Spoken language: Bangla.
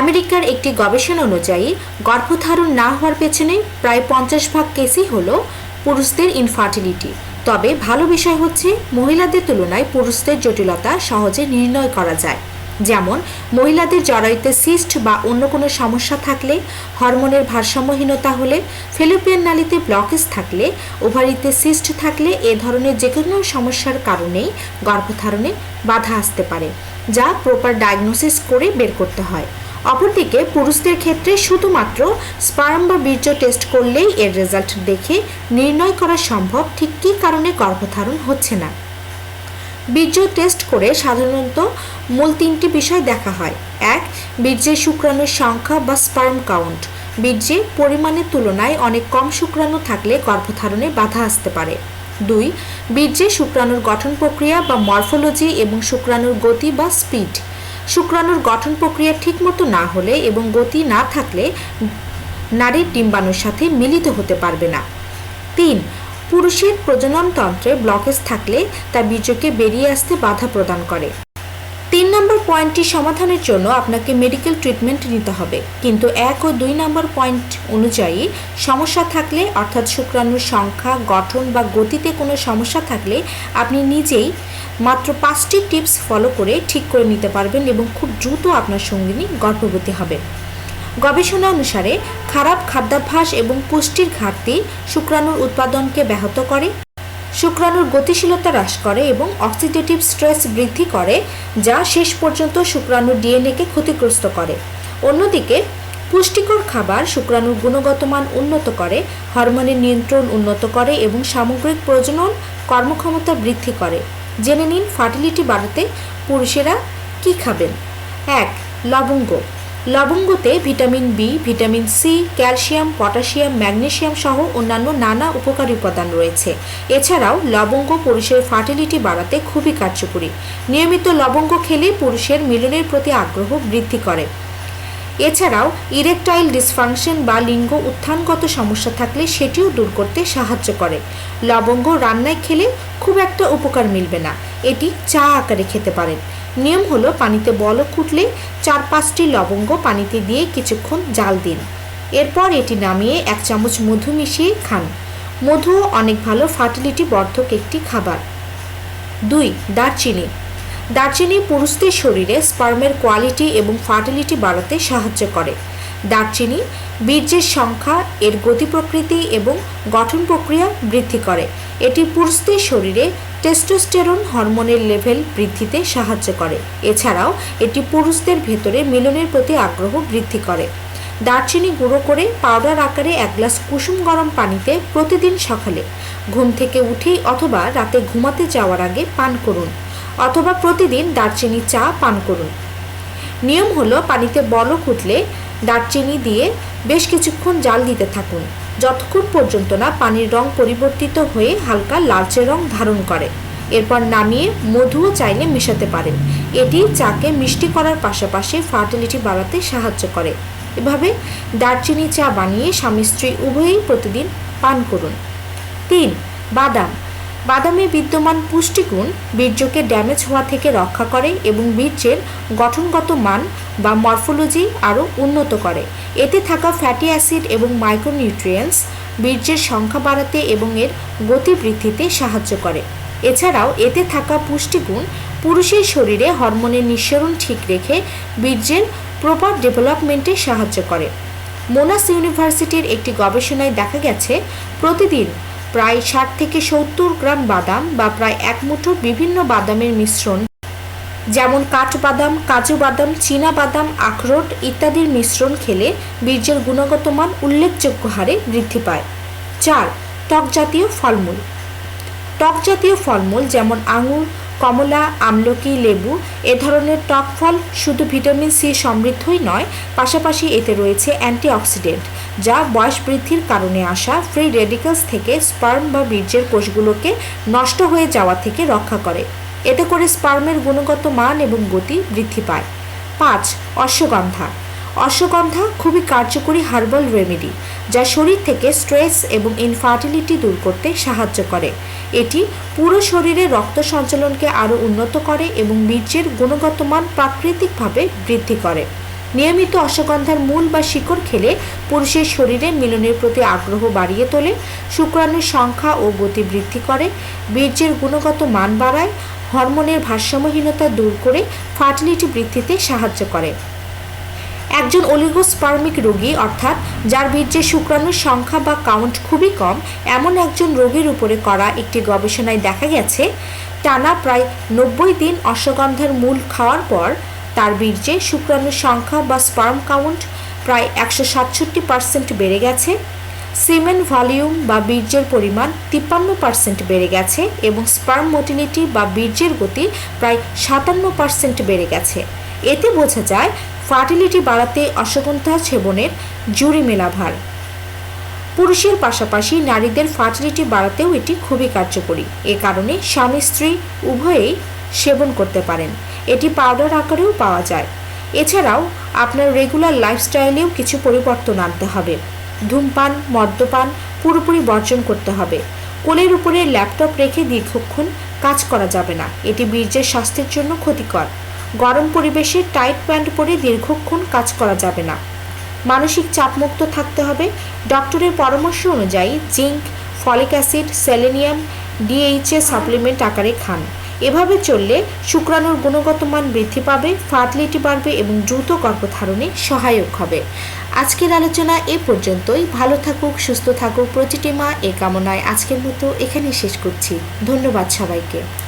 আমেরিকার একটি গবেষণা অনুযায়ী, গর্ভধারণ না হওয়ার পেছনে প্রায় পঞ্চাশ ভাগ কেসই হল পুরুষদের ইনফার্টিলিটি তবে ভালো বিষয় হচ্ছে, মহিলাদের তুলনায় পুরুষদের জটিলতা সহজে নির্ণয় করা যায়। যেমন, মহিলাদের জরায়ুতে সিস্ট বা অন্য কোনো সমস্যা থাকলে, হরমোনের ভারসাম্যহীনতা হলে, ফেলোপিয়ান নালীতে ব্লকেজ থাকলে ওভারিতে সিস্ট থাকলে এ ধরনের যে কোনো সমস্যার কারণেই গর্ভধারণে বাধা আসতে পারে, যা প্রপার ডায়াগনোসিস করে বের করতে হয়। অপরদিকে পুরুষদের ক্ষেত্রে শুধুমাত্র স্পার্ম বা বীর্য টেস্ট করলেই এর রেজাল্ট দেখে নির্ণয় করা সম্ভব, ঠিক কী কারণে গর্ভধারণ হচ্ছে না? বীর্য টেস্ট করে সাধারণত মূল তিনটি বিষয় দেখা হয়। এক, বীর্যের শুক্রাণুর সংখ্যা বা স্পার্ম কাউন্ট। বীর্যে পরিমাণের তুলনায় অনেক কম শুক্রাণু থাকলে গর্ভধারণে বাধা আসতে পারে। দুই বীর্যে শুক্রাণুর গঠন প্রক্রিয়া বা মরফোলজি এবং শুক্রাণুর গতি বা স্পিড। শুক্রাণুর গঠন প্রক্রিয়া ঠিকমতো না হলে এবং গতি না থাকলে নারীর ডিম্বাণুর সাথে মিলিত হতে পারবে না। তিন, পুরুষের প্রজননতন্ত্রে ব্লকেজ থাকলে তা বীর্যকে বেরিয়ে আসতে বাধা প্রদান করে। তিন নম্বর পয়েন্টটি সমাধানের জন্য আপনাকে মেডিকেল ট্রিটমেন্ট নিতে হবে। কিন্তু এক ও দুই নম্বর পয়েন্ট অনুযায়ী সমস্যা থাকলে, অর্থাৎ শুক্রাণুর সংখ্যা, গঠন বা গতিতে কোনো সমস্যা থাকলে আপনি নিজেই মাত্র পাঁচটি টিপস ফলো করে ঠিক করে নিতে পারবেন এবং খুব দ্রুত আপনার সঙ্গিনী গর্ভবতী হবে। গবেষণা অনুসারে খারাপ খাদ্যাভ্যাস এবং পুষ্টির ঘাটতি শুক্রাণুর উৎপাদনকে ব্যাহত করে, শুক্রাণুর গতিশীলতা হ্রাস করে এবং অক্সিডেটিভ স্ট্রেস বৃদ্ধি করে, যা শেষ পর্যন্ত শুক্রাণুর ডিএনএকে ক্ষতিগ্রস্ত করে। অন্যদিকে, পুষ্টিকর খাবার শুক্রাণুর গুণগত মান উন্নত করে, হরমোনের নিয়ন্ত্রণ উন্নত করে এবং সামগ্রিক প্রজনন কর্মক্ষমতা বৃদ্ধি করে। জেনে নিন ফার্টিলিটি বাড়াতে পুরুষেরা কি খাবেন। এক, লবঙ্গ। লবঙ্গতে vitamin B, vitamin C, calcium, potassium magnesium সহ অন্যান্য নানা উপকারী উপাদান রয়েছে। এছাড়াও লবঙ্গ পুরুষের ফার্টিলিটি বাড়াতে খুবই কার্যকরী। নিয়মিত লবঙ্গ খেলে পুরুষের মিলনের প্রতি আগ্রহ বৃদ্ধি করে। এছাড়াও, ইরেকটাইল ডিসফাংশন বা লিঙ্গ উত্থানগত সমস্যা থাকলে সেটিও দূর করতে সাহায্য করে। লবঙ্গ রান্নায় খেলে খুব একটা উপকার মিলবে না। এটি চা আকারে খেতে পারেন। নিয়ম হলো, পানিতে বলক উঠলে চার পাঁচটি লবঙ্গ পানিতে দিয়ে কিছুক্ষণ জাল দিন। এরপর এটি নামিয়ে এক চামচ মধু মিশিয়ে খান। মধুও অনেক ভালো ফার্টিলিটি বর্ধক একটি খাবার। দুই, দারচিনি। দারচিনি পুরুষদের শরীরে স্পার্মের কোয়ালিটি এবং ফার্টিলিটি বাড়াতে সাহায্য করে। দারচিনি বীর্যের সংখ্যা, এর গতি প্রকৃতি এবং গঠন প্রক্রিয়া বৃদ্ধি করে। এটি পুরুষদের শরীরে টেস্টোস্টেরন হরমোনের লেভেল বৃদ্ধিতে সাহায্য করে। এছাড়াও এটি পুরুষদের ভেতরে মিলনের প্রতি আগ্রহ বৃদ্ধি করে। দারচিনি গুঁড়ো করে পাউডার আকারে এক গ্লাস কুসুম গরম পানিতে প্রতিদিন সকালে ঘুম থেকে উঠেই অথবা রাতে ঘুমাতে যাওয়ার আগে পান করুন। অথবা প্রতিদিন দারচিনি চা পান করুন। নিয়ম হলো পানিতে বলক উঠলে দারচিনি দিয়ে বেশ কিছুক্ষণ জাল দিতে থাকুন। যতক্ষণ পর্যন্ত না পানির রং পরিবর্তিত হয়ে হালকা লালচে রং ধারণ করে। এরপর নামিয়ে মধুও চাইলে মেশাতে পারেন। এটি চাকে মিষ্টি করার পাশাপাশি ফার্টিলিটি বাড়াতে সাহায্য করে। এভাবে দারচিনি চা বানিয়ে স্বামী স্ত্রী উভয়েই প্রতিদিন পান করুন। তিন, বাদাম। বাদামে বিদ্যমান পুষ্টিগুণ বীর্যকে ড্যামেজ হওয়া থেকে রক্ষা করে এবং বীর্যের গঠনগত মান বা মরফোলজি আরও উন্নত করে। এতে থাকা ফ্যাটি অ্যাসিড এবং মাইক্রোনিউট্রিয়েন্টস বীর্যের সংখ্যা বাড়াতে এবং এর গতি বৃদ্ধিতে সাহায্য করে। এছাড়াও এতে থাকা পুষ্টিগুণ পুরুষের শরীরে হরমোনের নিঃসরণ ঠিক রেখে বীর্যের প্রপার ডেভেলপমেন্টে সাহায্য করে। মোনাস ইউনিভার্সিটির একটি গবেষণায় দেখা গেছে, প্রতিদিন প্রায় ষাট থেকে সত্তর গ্রাম বাদাম বা প্রায় এক মুঠো বিভিন্ন বাদামের মিশ্রণ, যেমন কাঠবাদাম, কাজু বাদাম, চীনা বাদাম, আখরোট ইত্যাদির মিশ্রণ খেলে বীর্যের গুণগত মান উল্লেখযোগ্য হারে বৃদ্ধি পায়। চার, ত্বক জাতীয় ফলমূল। টক জাতীয় ফলমূল যেমন আঙুর, কমলা, আমলকি, লেবু, এ ধরনের টক ফল শুধু ভিটামিন সি সমৃদ্ধই নয়, পাশাপাশি এতে রয়েছে অ্যান্টিঅক্সিডেন্ট, যা বয়স বৃদ্ধির কারণে আসা ফ্রি রেডিকালস থেকে স্পার্ম বা বীর্যের কোষগুলোকে নষ্ট হয়ে যাওয়া থেকে রক্ষা করে। এতে করে স্পার্মের গুণগত মান এবং গতি বৃদ্ধি পায়। পাঁচ, অশ্বগন্ধা। অশ্বগন্ধা খুবই কার্যকরী হার্বাল রেমেডি, যা শরীর থেকে স্ট্রেস এবং ইনফার্টিলিটি দূর করতে সাহায্য করে। এটি পুরো শরীরে রক্ত সঞ্চালনকে আরও উন্নত করে এবং বীর্যের গুণগত মান প্রাকৃতিকভাবে বৃদ্ধি করে। নিয়মিত অশ্বগন্ধার মূল বা শিকড় খেলে পুরুষের শরীরে মিলনের প্রতি আগ্রহ বাড়িয়ে তোলে, শুক্রাণুর সংখ্যা ও গতি বৃদ্ধি করে, বীর্যের গুণগত মান বাড়ায়, হরমোনের ভারসাম্যহীনতা দূর করে, ফার্টিলিটি বৃদ্ধিতে সাহায্য করে। একজন অলিগোস্পার্মিক রোগী, অর্থাৎ যার বীর্যে শুক্রাণুর সংখ্যা বা কাউন্ট খুবই কম, এমন একজন রোগীর উপরে করা একটি গবেষণায় দেখা গেছে, টানা প্রায় নব্বই দিন অশ্বগন্ধার মূল খাওয়ার পর তার বীর্যে শুক্রাণুর সংখ্যা বা স্পার্ম কাউন্ট প্রায় একশো সাতষট্টি পার্সেন্ট বেড়ে গেছে সিমেন ভলিউম বা বীর্যের পরিমাণ তিপ্পান্ন পার্সেন্ট বেড়ে গেছে এবং স্পার্ম মোটিলিটি বা বীর্যের গতি প্রায় সাতান্ন পার্সেন্ট বেড়ে গেছে। এতে বোঝা যায় ফার্টিলিটি বাড়াতে অশ্বগন্ধা সেবনের জুড়ি মেলাভার। পুরুষের পাশাপাশি নারীদের ফার্টিলিটি বাড়াতেও এটি খুবই কার্যকরী। এ কারণে স্বামী স্ত্রী উভয়েই সেবন করতে পারেন। এটি পাউডার আকারেও পাওয়া যায়। এছাড়াও আপনার রেগুলার লাইফস্টাইলেও কিছু পরিবর্তন আনতে হবে। ধূমপান, মদ্যপান পুরোপুরি বর্জন করতে হবে। কোলের উপরে ল্যাপটপ রেখে দীর্ঘক্ষণ কাজ করা যাবে না। এটি বীর্যের স্বাস্থ্যের জন্য ক্ষতিকর। গরম পরিবেশে টাইট প্যান্ট পরে দীর্ঘক্ষণ কাজ করা যাবে না। মানসিক চাপমুক্ত থাকতে হবে। ডক্টরের পরামর্শ অনুযায়ী zinc, folic acid, selenium DHA supplement আকারে খান। এভাবে চললে শুক্রাণুর গুণগত মান বৃদ্ধি পাবে, ফার্টিলিটি বাড়বে এবং দ্রুত গর্ভধারণে সহায়ক হবে। আজকের আলোচনা এ পর্যন্তই। ভালো থাকুক, সুস্থ থাকুক। প্রতিটি মা এ কামনায় আজকের মতো এখানেই শেষ করছি। ধন্যবাদ সবাইকে।